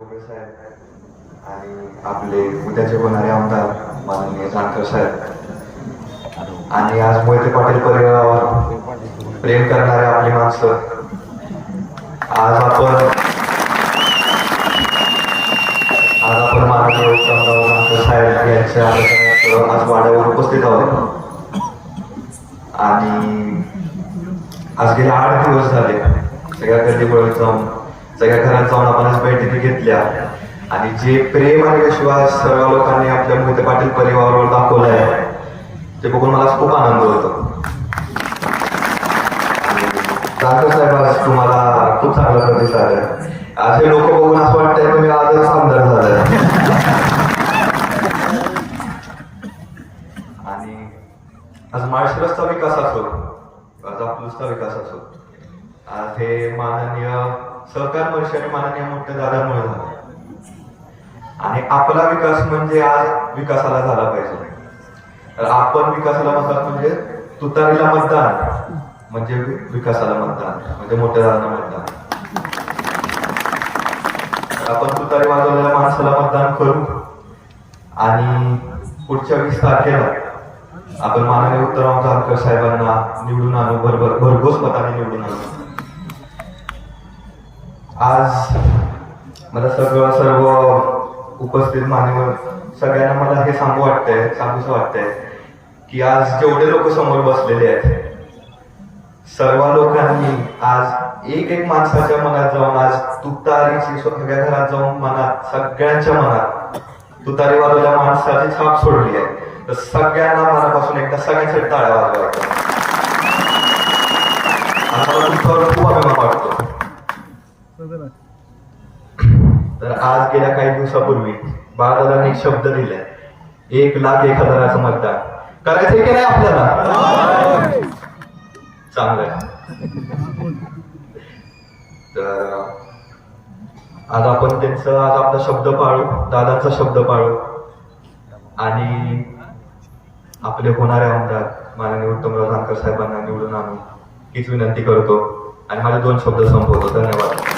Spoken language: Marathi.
साहेब आणि आपले उद्याचे होणारे आमदार माननीय जानकर साहेब. आणि आज मोहिते पाटील परिवारावर प्रेम करणारे आपली माणसं. आज आपण आज आपण माननीय उत्तमराव जानकर साहेब यांच्या आज वाड्यावर उपस्थित आहोत. आणि आज गेले आठ दिवस झाले. सगळ्या गल्लीबोळीत जाऊन सगळ्या घरात जाऊन आपण बैठकी घेतल्या. आणि जे प्रेम आणि विश्वास सर्व लोकांनी आपल्या मोहिते पाटील परिवारावर दाखवलं आहे ते बघून मला खूप आनंद होतो. जानकर साहेब आज तुम्हाला खूप चांगला प्रतिसाद आहे आज हे लोक बघून असं वाटतंय तुम्ही आजच आमदार झालाय आणि आज माळशिरसचा विकास असो आज आपलूसचा विकास असो आज हे माननीय सहकार वर्ष माननीय मोठ्या दादामुळे झालं. आणि आपला विकास म्हणजे आज विकासाला झाला पाहिजे. तर आपण विकासाला म्हणतात म्हणजे तुतारीला मतदान. म्हणजे विकासाला मतदान. म्हणजे मोठ्या दादांना मतदान. आपण तुतारी वाजवलेल्या माणसाला मतदान करू. आणि पुढच्या वीस तारखेला आपण माननीय उत्तमराव जानकर साहेबांना निवडून आणू. बरोबर भरघोस मताने निवडून आणू. आज मला सर्व सर्व उपस्थित मान्यवर सगळ्यांना मला हे सांगू वाटतंय सांगूच वाटतंय की आज जेवढे लोक समोर बसलेले आहेत सर्व लोकांनी आज एक एक माणसाच्या मनात जाऊन आज तुतारीची सगळ्या घरात जाऊन मनात सगळ्यांच्या मनात तुतारी वाजवल्या माणसाची छाप सोडली आहे. तर सगळ्यांना मनापासून एकदा सगळ्यांसाठी टाळ्या वाजवायच्या. आणि मला खूप अभिमान वाटतो तर आज गेल्या काही दिवसापूर्वी. बाळदादांनी एक शब्द दिलाय. एक लाख एक हजाराचं मतदान करायचंय की नाही आपल्याला? चांगलं तर आज आपण त्यांचं आज आपला शब्द पाळू दादाचा शब्द पाळू. आणि आपले होणारे आमदार माननीय उत्तमराव जानकर साहेबांना निवडून आणू हीच विनंती करतो. आणि माझे दोन शब्द संपवतो. धन्यवाद.